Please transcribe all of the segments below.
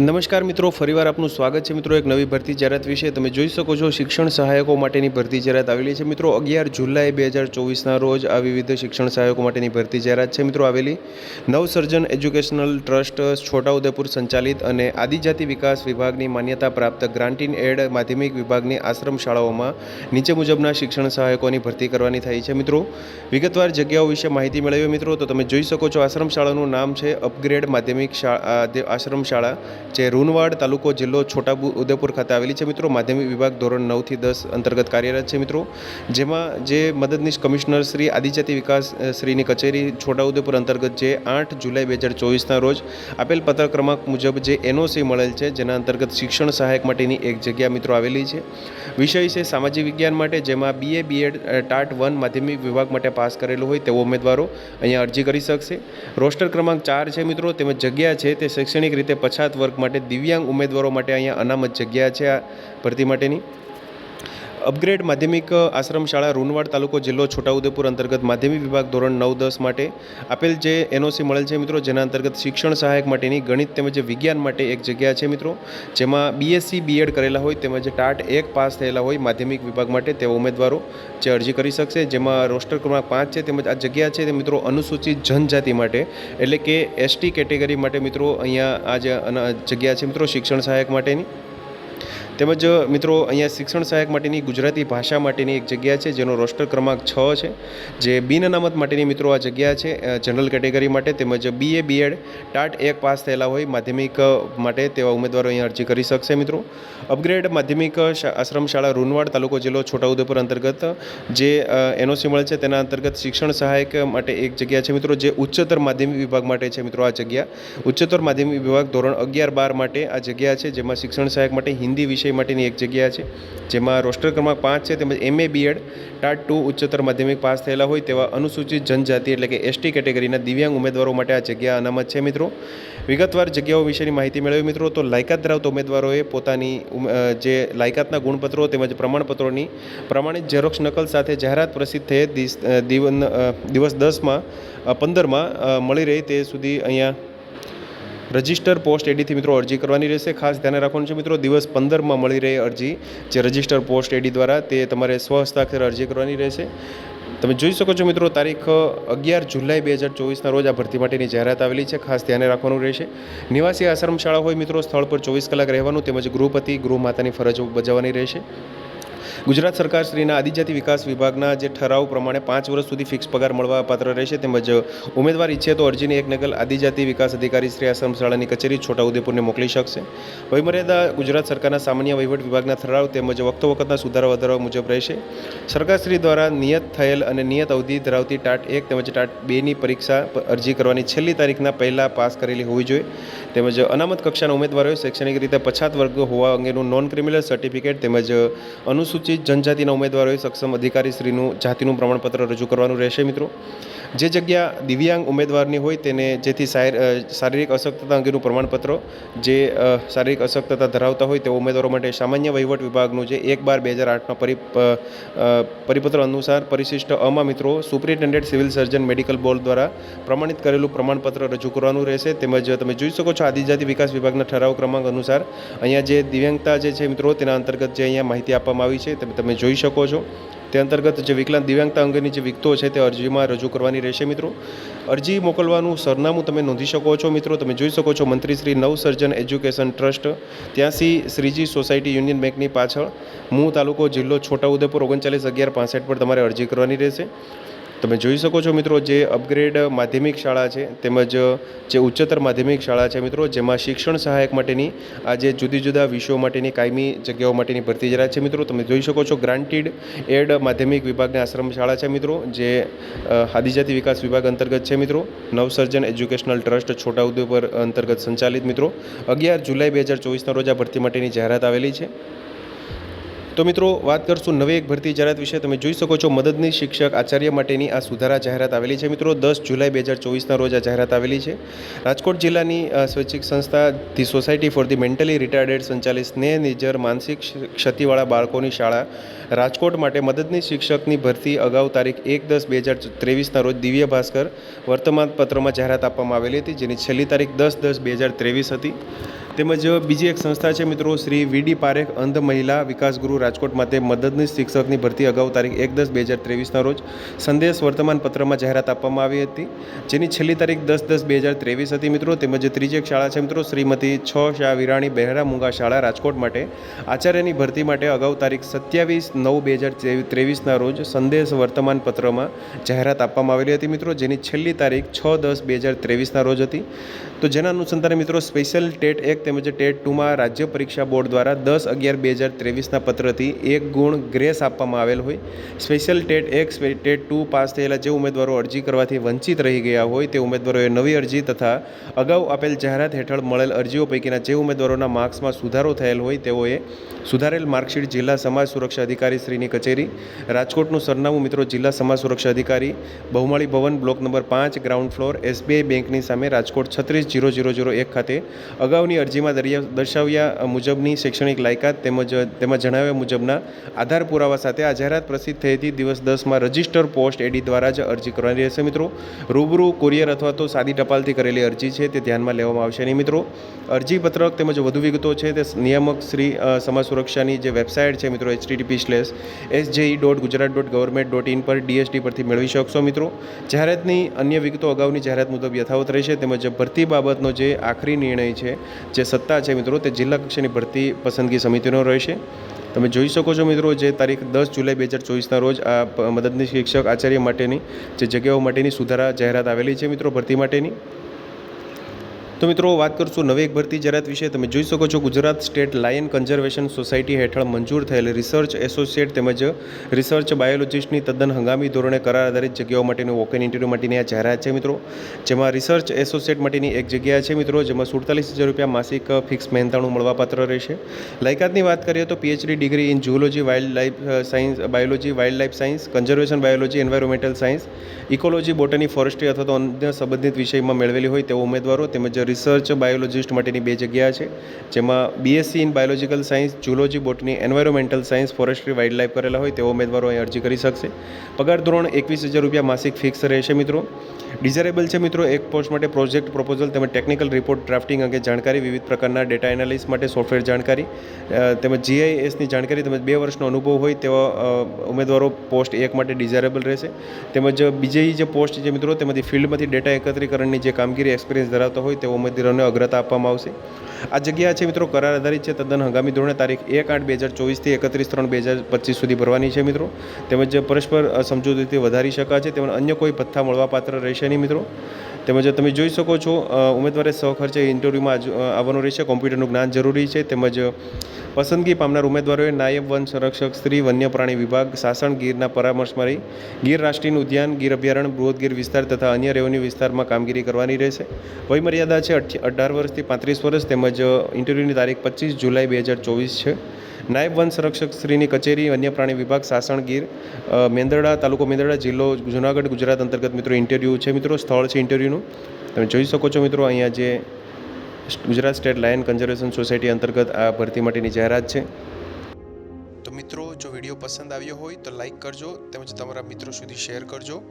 નમસ્કાર મિત્રો, ફરીવાર આપનું સ્વાગત છે મિત્રો એક નવી ભરતી જાહેરાત વિશે. તમે જોઈ શકો છો શિક્ષણ સહાયકો માટેની ભરતી જાહેરાત આવેલી છે. મિત્રો, અગિયાર જુલાઈ બે હજાર ચોવીસના રોજ આ વિવિધ શિક્ષણ સહાયકો માટેની ભરતી જાહેરાત છે. મિત્રો, આવેલી નવસર્જન એજ્યુકેશનલ ટ્રસ્ટ છોટાઉદેપુર સંચાલિત અને આદિજાતિ વિકાસ વિભાગની માન્યતા પ્રાપ્ત ગ્રાન્ટીન એડ માધ્યમિક વિભાગની આશ્રમ શાળાઓમાં નીચે મુજબના શિક્ષણ સહાયકોની ભરતી કરવાની થઈ છે. મિત્રો, વિગતવાર જગ્યાઓ વિશે માહિતી મેળવીએ મિત્રો. તો તમે જોઈ શકો છો આશ્રમ શાળાનું નામ છે અપગ્રેડ માધ્યમિક શાળા આશ્રમ શાળા. જે રૂનવાડ તાલુકો જિલ્લો છોટા ઉદેપુર ખાતે આવેલી છે મિત્રો. માધ્યમિક વિભાગ ધોરણ નવથી દસ અંતર્ગત કાર્યરત છે મિત્રો. જેમાં જે મદદનીશ કમિશનર શ્રી આદિજાતિ વિકાસ શ્રીની કચેરી છોટાઉદેપુર અંતર્ગત જે આઠ જુલાઈ બે હજાર ચોવીસના રોજ આપેલ પત્ર ક્રમાંક મુજબ જે એનઓસી મળેલ છે, જેના અંતર્ગત શિક્ષણ સહાયક માટેની એક જગ્યા મિત્રો આવેલી છે. વિષય છે સામાજિક વિજ્ઞાન માટે, જેમાં બીએ બીએડ ટાટ વન માધ્યમિક વિભાગ માટે પાસ કરેલું હોય તેવો ઉમેદવારો અહીંયા અરજી કરી શકશે. રોસ્ટર ક્રમાંક ચાર છે મિત્રો, તેમજ જગ્યા છે તે શૈક્ષણિક રીતે પછાત વર્ગ માટે દિવ્યાંગ ઉમેદવારો માટે અહીંયા અનામત જગ્યા છે આ ભરતી માટેની. અપગ્રેડ માધ્યમિક આશ્રમ શાળા રૂનવાડ તાલુકો જિલ્લો છોટાઉદેપુર અંતર્ગત માધ્યમિક વિભાગ ધોરણ નવ દસ માટે આપેલ જે એનઓસી મળેલ છે મિત્રો, જેના અંતર્ગત શિક્ષણ સહાયક માટેની ગણિત તેમજ વિજ્ઞાન માટે એક જગ્યા છે મિત્રો, જેમાં બીએસસી બીએડ કરેલા હોય તેમજ ટાટ એક પાસ થયેલા હોય માધ્યમિક વિભાગ માટે તેવા ઉમેદવારો જે અરજી કરી શકશે, જેમાં રોસ્ટર ક્રમાંક પાંચ છે તેમજ આ જગ્યા છે તે મિત્રો અનુસૂચિત જનજાતિ માટે, એટલે કે એસટી કેટેગરી માટે મિત્રો અહીંયા આ જે જગ્યા છે મિત્રો શિક્ષણ સહાયક માટેની. તેમજ, મિત્રો, અહીંયા શિક્ષણ સહાયક માટેની ગુજરાતી ભાષા માટેની એક જગ્યા છે, જેનો રોસ્ટર ક્રમાંક છ છે, જે બિન અનામત માટેની, મિત્રો, આ જગ્યા છે જનરલ કેટેગરી માટે. તેમજ બીએ બીએડ ટાટ એક પાસ થયેલા હોય, માધ્યમિક માટે તેવા ઉમેદવારો અહીંયા અરજી કરી શકશે, મિત્રો. અપગ્રેડ માધ્યમિક આશ્રમ શાળા, રૂનવાડ તાલુકો જિલ્લો છોટાઉદેપુર અંતર્ગત, જે એનઓસી મળે છે, તેના અંતર્ગત શિક્ષણ સહાયક માટે એક જગ્યા છે, મિત્રો, જે ઉચ્ચતર માધ્યમિક વિભાગ માટે છે, મિત્રો, આ જગ્યા. ઉચ્ચતર માધ્યમિક વિભાગ ધોરણ અગિયાર બાર માટે આ જગ્યા છે, જેમાં શિક્ષણ સહાયક માટે હિન્દી વિષય માટેની એક જગ્યા છે, જેમાં રોસ્ટર ક્રમાંક પાંચ છે, તેમજ એમએ બીએડ ટાટ ટુ ઉચ્ચતર માધ્યમિક પાસ થયેલા હોય તેવા અનુસૂચિત જનજાતિ એટલે કે એસટી કેટેગરીના દિવ્યાંગ ઉમેદવારો માટે આ જગ્યા અનામત છે, મિત્રો. વિગતવાર જગ્યાઓ વિશેની માહિતી મેળવી, મિત્રો, તો લાયકાત ધરાવતા ઉમેદવારોએ પોતાની જે લાયકાતના ગુણપત્રો તેમજ પ્રમાણપત્રોની પ્રમાણિત ઝેરોક્ષ નકલ સાથે જાહેરાત પ્રસિદ્ધ થયે દિવસ દસમાં પંદરમાં મળી રહે તે સુધી અહીંયા રજિસ્ટર પોસ્ટ એડીથી મિત્રો અરજી કરવાની રહેશે. ખાસ ધ્યાને રાખવાનું છે મિત્રો, દિવસ પંદરમાં મળી રહે અરજી, જે રજિસ્ટર પોસ્ટ એડી દ્વારા તે તમારે સ્વ હસ્તાક્ષર અરજી કરવાની રહેશે. તમે જોઈ શકો છો મિત્રો, તારીખ અગિયાર જુલાઈ બે હજાર ચોવીસના રોજ આ ભરતી માટેની જાહેરાત આવેલી છે. ખાસ ધ્યાને રાખવાનું રહેશે. નિવાસી આશ્રમ શાળા હોય મિત્રો, સ્થળ પર ચોવીસ કલાક રહેવાનું તેમજ ગૃહપતિ ગૃહ માતાની ફરજો બજાવવાની રહેશે. ગુજરાત સરકારશ્રીના આદિજાતિ વિકાસ વિભાગના જે ઠરાવ પ્રમાણે પાંચ વર્ષ સુધી ફિક્સ પગાર મળવા પાત્ર રહેશે તેમજ ઉમેદવાર ઈચ્છે તો અરજીની એક નકલ આદિજાતિ વિકાસ અધિકારી શ્રી આશ્રમ શાળાની કચેરી છોટાઉદેપુરને મોકલી શકશે. વયમર્યાદા ગુજરાત સરકારના સામાન્ય વહીવટ વિભાગના ઠરાવ તેમજ વખતો વખતના સુધારા વધારવા મુજબ રહેશે. સરકારશ્રી દ્વારા નિયત થયેલ અને નિયત અવધિ ધરાવતી ટાટ એક તેમજ ટાટ બેની પરીક્ષા અરજી કરવાની છેલ્લી તારીખના પહેલાં પાસ કરેલી હોવી જોઈએ. તેમજ અનામત કક્ષાના ઉમેદવારોએ શૈક્ષણિક રીતે પછાત વર્ગ હોવા અંગેનું નોન ક્રિમિનલ સર્ટિફિકેટ તેમજ અનુસૂચિત જનજાતિના ઉમેદવારોએ સક્ષમ અધિકારીશ્રીનું જાતિનું પ્રમાણપત્ર રજૂ કરવાનું રહેશે મિત્રો. જે જગ્યા દિવ્યાંગ ઉમેદવારની હોય તેને જેથી શારીર- શારીરિક અશક્તતા અંગેનું પ્રમાણપત્ર, જે શારીરિક અશક્તતા ધરાવતા હોય તેવા ઉમેદવારો માટે સામાન્ય વહીવટ વિભાગનું જે એક બાર બે હજાર આઠના પરિ પરિપત્ર અનુસાર પરિશિષ્ટ અમા મિત્રો superintendent civil surgeon medical board દ્વારા પ્રમાણિત કરેલું પ્રમાણપત્ર રજૂ કરવાનું રહેશે. તેમજ તમે જોઈ શકો છો આદિજાતિ વિકાસ વિભાગના ઠરાવ ક્રમાંક અનુસાર અહીંયા જે દિવ્યાંગતા જે છે મિત્રો તેના અંતર્ગત જે અહીંયા માહિતી આપવામાં આવી છે તે તમે જોઈ શકો છો. તે અંતર્ગત જે વિકલાંગ દિવ્યાંગતા અંગેની જે વિગતો છે તે અરજીમાં રજૂ કરવાની રહેશે, મિત્રો. અરજી મોકલવાનું સરનામું તમે નોંધી શકો છો, મિત્રો. તમે જોઈ શકો છો મંત્રી શ્રી નવસર્જન એજ્યુકેશન ટ્રસ્ટ. ત્યાંસી શ્રીજી સોસાયટી યુનિયન બેંકની પાછળ, મૂ તાલુકો જિલ્લો છોટાઉદેપુર, ઓગણચાલીસ અગિયાર પાસઠ પર તમારે અરજી કરવાની રહેશે. તમે જોઈ શકો છો મિત્રો જે અપગ્રેડ માધ્યમિક શાળા છે તેમજ, જે ઉચ્ચતર માધ્યમિક શાળા છે મિત્રો, જેમાં શિક્ષણ સહાયક માટેની આ જે જુદી જુદા વિષયો માટેની કાયમી જગ્યાઓ માટેની ભરતી જરા છે મિત્રો. તમે જોઈ શકો છો ગ્રાન્ટેડ એડ માધ્યમિક વિભાગની આશ્રમ શાળા છે મિત્રો, જે આદિજાતિ વિકાસ વિભાગ અંતર્ગત છે મિત્રો. નવસર્જન એજ્યુકેશનલ ટ્રસ્ટ છોટાઉદેપુર અંતર્ગત સંચાલિત મિત્રો. અગિયાર જુલાઈ બે હજાર ચોવીસના રોજ આ ભરતી માટેની જાહેરાત આવેલી છે. તો મિત્રો, વાત કરશું નવી એક ભરતી જાહેરાત વિશે. તમે જોઈ શકો છો મદદની શિક્ષક આચાર્ય માટેની આ સુધારા જાહેરાત આવેલી છે. મિત્રો, દસ જુલાઈ બે હજાર ચોવીસના રોજ આ જાહેરાત આવેલી છે. રાજકોટ જિલ્લાની સ્વૈચ્છિક સંસ્થા the society for the mentally retarded સંચાલિત સ્નેહ નિજર માનસિક ક્ષ- ક્ષતિવાળા બાળકોની શાળા, રાજકોટ માટે મદદની શિક્ષકની ભરતી અગાઉ તારીખ એક દસ બે હજાર ત્રેવીસના રોજ દિવ્ય ભાસ્કર વર્તમાનપત્રમાં જાહેરાત આપવામાં આવેલી હતી, જેની છેલ્લી તારીખ દસ દસ બે હજાર ત્રેવીસ હતી. તેમજ બીજી એક સંસ્થા છે મિત્રો શ્રી વીડી પારેખ અંધ મહિલા વિકાસ ગુરુ રાજકોટ માટે મદદની શિક્ષકની ભરતી અગાઉ તારીખ એક દસ બે હજાર ત્રેવીસના રોજ સંદેશ વર્તમાન પત્રમાં જાહેરાત આપવામાં આવી હતી. જેની છેલ્લી તારીખ દસ દસ બે હજાર ત્રેવીસ હતી મિત્રો. તેમજ ત્રીજી એક શાળા છે મિત્રો શ્રીમતી છ શાહ વિરાણી બહેરા મુંગા શાળા રાજકોટ માટે આચાર્યની ભરતી માટે અગાઉ તારીખ સત્યાવીસ નવ બે હજાર ત્રેવીસના રોજ સંદેશ વર્તમાન પત્રમાં જાહેરાત આપવામાં આવેલી હતી મિત્રો. જેની છેલ્લી તારીખ છ દસ બે હજાર ત્રેવીસના રોજ હતી. તો જેના અનુસંધાને મિત્રો સ્પેશિયલ ટેટ એક તેમજ ટેટ ટુમાં રાજ્ય પરીક્ષા બોર્ડ દ્વારા દસ અગિયાર બે હજાર ત્રેવીસના પત્રથી એક ગુણ ગ્રેસ આપવામાં આવેલ હોય. સ્પેશિયલ ટેટ એક ટેટ ટુ પાસ થયેલા જે ઉમેદવારો અરજી કરવાથી વંચિત રહી ગયા હોય તે ઉમેદવારોએ નવી અરજી તથા અગાઉ આપેલ જાહેરાત હેઠળ મળેલ અરજીઓ પૈકીના જે ઉમેદવારોના માર્ક્સમાં સુધારો થયેલ હોય તેઓએ સુધારેલ માર્કશીટ જિલ્લા સમાજ સુરક્ષા અધિકારી શ્રીની કચેરી, રાજકોટનું સરનામું મિત્રો જિલ્લા સમાજ સુરક્ષા અધિકારી, બહુમાળી ભવન બ્લોક નંબર પાંચ, ગ્રાઉન્ડ ફ્લોર, એસબીઆઈ બેંકની સામે રાજકોટ છત્રીસ જીરો જીરો જીરો એક ખાતે અગાઉની અરજીમાં દરિયા દર્શાવ્યા મુજબની શૈક્ષણિક લાયકાત તેમજ તેમાં જણાવ્યા મુજબના આધાર પુરાવા સાથે આ જાહેરાત પ્રસિદ્ધ થઈ હતી. દિવસ દસમાં રજિસ્ટર પોસ્ટ એડી દ્વારા જ અરજી કરવાની રહેશે મિત્રો. રૂબરૂ કુરિયર અથવા તો સાદી ટપાલથી કરેલી અરજી છે તે ધ્યાનમાં લેવામાં આવશે નહીં મિત્રો. અરજીપત્રક તેમજ વધુ વિગતો છે તે નિયામક શ્રી સમાજ સુરક્ષાની જે વેબસાઇટ છે મિત્રો, HTTP slash SJE dot Gujarat dot government dot in પર ડીએસટી પરથી મેળવી શકશો મિત્રો. જાહેરાતની અન્ય વિગતો અગાઉની જાહેરાત મુજબ યથાવત રહેશે તેમજ ભરતી બાબતનો જે આખરી નિર્ણય છે જે સત્તા છે મિત્રો તે જિલ્લા કક્ષાની ભરતી પસંદગી સમિતિનો રહેશે. તમે જોઈ શકો છો મિત્રો જે તારીખ દસ જુલાઈ બે હજાર ચોવીસના રોજ આ મદદની શિક્ષક આચાર્ય માટેની જે જગ્યાઓ માટેની સુધારા જાહેરાત આવેલી છે મિત્રો ભરતી માટેની. તો મિત્રો, વાત કરશું નવી એક ભરતી જાહેરાત વિશે. તમે જોઈ શકો છો Gujarat state lion conservation society હેઠળ મંજૂર થયેલ રિસર્ચ એસોસિએટ તેમજ રિસર્ચ બાયોલોજિસ્ટની તદ્દન હંગામી ધોરણે કરાર આધારિત જગ્યાઓ માટેનું ઓપન ઇન્ટરવ્યૂ માટેની આ જાહેરાત છે મિત્રો. જેમાં રિસર્ચ એસોસિએટ માટેની એક જગ્યા છે મિત્રો, જેમાં સુડતાલીસ હજાર રૂપિયા માસિક ફિક્સ મહેનતાણું મળવાપાત્ર રહેશે. લાયકાતની વાત કરીએ તો PhD degree in zoology wild life science biology wild life science conservation biology environmental science ecology botany forestry અથવા તો અન્ય સંબંધિત વિષયમાં મેળવેલી હોય તેવા ઉમેદવારો તેમજ રિસર્ચ બાયોલોજિસ્ટ માટેની બે જગ્યા છે, જેમાં BSc in biological science zoology botany environmental science forestry wild life કરેલા હોય તેવા ઉમેદવારો અહીં અરજી કરી શકશે. પગાર ધોરણ એકવીસ હજાર રૂપિયા માસિક ફિક્સ રહેશે મિત્રો. ડિઝાયરેબલ છે મિત્રો, એક પોસ્ટ માટે પ્રોજેક્ટ પ્રપોઝલ તેમજ ટેકનિકલ રિપોર્ટ ડ્રાફ્ટિંગ અંગે જાણકારી, વિવિધ પ્રકારના ડેટા એનાલિસ માટે સોફ્ટવેર જાણકારી તેમજ જીઆઈએસની જાણકારી તેમજ બે વર્ષનો અનુભવ હોય તેવા ઉમેદવારો પોસ્ટ એક માટે ડિઝાયરેબલ રહેશે. તેમજ બીજી જે પોસ્ટ છે મિત્રો, તેમાંથી ફિલ્ડમાંથી ડેટા એકત્રીકરણની જે કામગીરી એક્સપિરિયન્સ ધરાવતા હોય તેવા ઉમેદવારોને અગ્રતા આપવામાં આવશે. આ જગ્યા છે મિત્રો કરાર આધારિત છે. તદ્દન હંગામી ધોરણે તારીખ એક આઠ બે હજાર ચોવીસથી એકત્રીસ ત્રણ બે હજાર પચીસ સુધી ભરવાની છે મિત્રો. તેમજ પરસ્પર સમજૂતીથી વધારી શકાશે. તેમજ અન્ય કોઈ ભથ્થા મળવાપાત્ર રહેશે નહીં મિત્રો. તેમજ તમે જોઈ શકો છો ઉમેદવારે સહખર્ચે ઇન્ટરવ્યૂમાં આવવાનું રહેશે. કોમ્પ્યુટરનું જ્ઞાન જરૂરી છે. તેમજ પસંદગી પામનાર ઉમેદવારોએ નાયબ વન સંરક્ષક સ્ત્રી વન્ય પ્રાણી વિભાગ, સાસણ ગીરના પરામર્શમાં રહી ગીર રાષ્ટ્રીય ઉદ્યાન, ગીર અભયારણ્ય, બૃહદ ગીર વિસ્તાર તથા અન્ય રેવન્યુ વિસ્તારમાં કામગીરી કરવાની રહેશે. વયમર્યાદા છે અઢાર વર્ષથી પાંત્રીસ વર્ષ તેમજ ઇન્ટરવ્યૂની તારીખ પચીસ જુલાઈ બે હજાર ચોવીસ છે. નાયબ વન સંરક્ષક શ્રીની કચેરી વન્ય પ્રાણી વિભાગ, સાસણ ગીર મેંદરડા, તાલુકો મેંદરડા, જિલ્લો જુનાગઢ, ગુજરાત અંતર્ગત મિત્રો ઇન્ટરવ્યૂ છે મિત્રો, સ્થળ છે ઇન્ટરવ્યૂનું. તમે જોઈ શકો છો મિત્રો, અહીંયા જે Gujarat state lion conservation society અંતર્ગત આ ભરતી માટેની જાહેરાત છે. તો મિત્રો, જો વીડિયો પસંદ આવ્યો હોય તો લાઈક કરજો તેમજ તમારા મિત્રો સુધી શેર કરજો.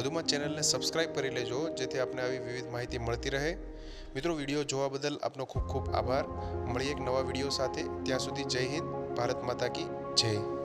વધુમાં ચેનલને સબસ્ક્રાઇબ કરી લેજો, જેથી આપને આવી વિવિધ માહિતી મળતી રહે. મિત્રો, વીડિયો જોવા બદલ આપનો ખૂબ ખૂબ આભાર. મળીએ એક નવા વીડિયો સાથે. ત્યાં સુધી જય હિન્દ, ભારત માતા કી જય.